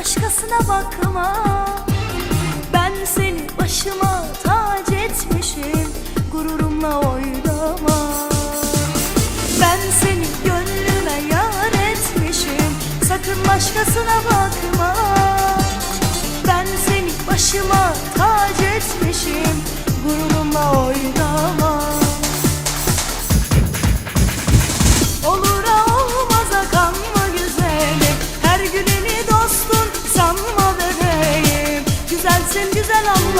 Başkasına bakma. Ben seni başıma tac etmişim Gururumla oynama. Ben seni gönlüme yar etmişim Sakın başkasına bakma. Ben seni başıma tac etmişim Gururumla oynama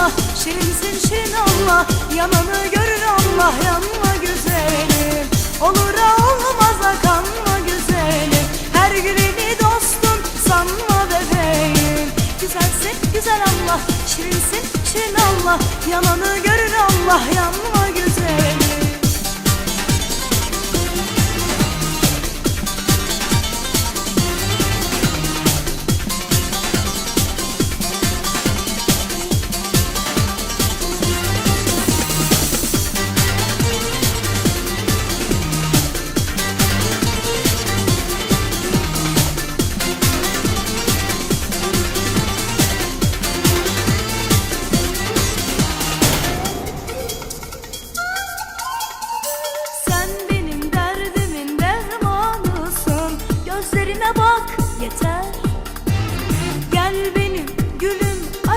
Allah Şirinsin şirin Allah. Yananı görür Allah yanma güzelim. Olur olmaza kanma güzelim. Her gününü dostun sanma bebeğim. Güzelsin güzel Allah Şirinsin şirin Allah. Yananı görür Allah yanma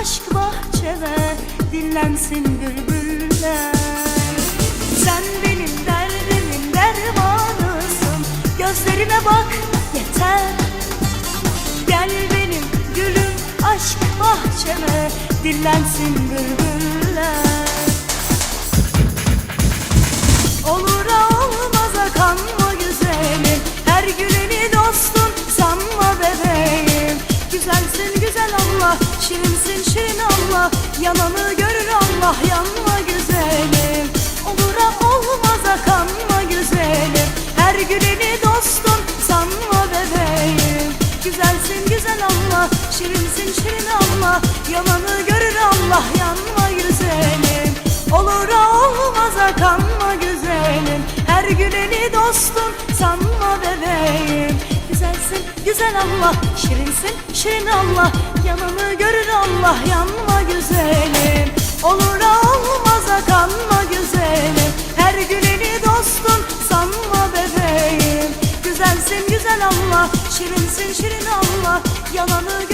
aşk bahçeme Dinlensin bülbüller. Sen benim derdimin dermanısın Gözlerime bak yeter. Gel benim gülüm aşk bahçeme Dinlensin bülbüller güzel Allah Şirinsin şirin Allah Yananı görür Allah yanma güzelim. Olur olmaza kanma güzelim. Her gününü dostun sanma bebeğim. Güzelsin güzel Allah Şirinsin şirin Allah Yananı görür Allah yanma güzelim. Olur olmaza kanma güzelim. Her güneni dostum sanma Güzel Allah Şirinsin şirin Allah. Yanını görür Allah yanma güzelim. Olur olmaza kanma güzelim. Her güneni dostum sanma bebeğim. Güzelsin güzel Allah Şirinsin şirin Allah. Yalanı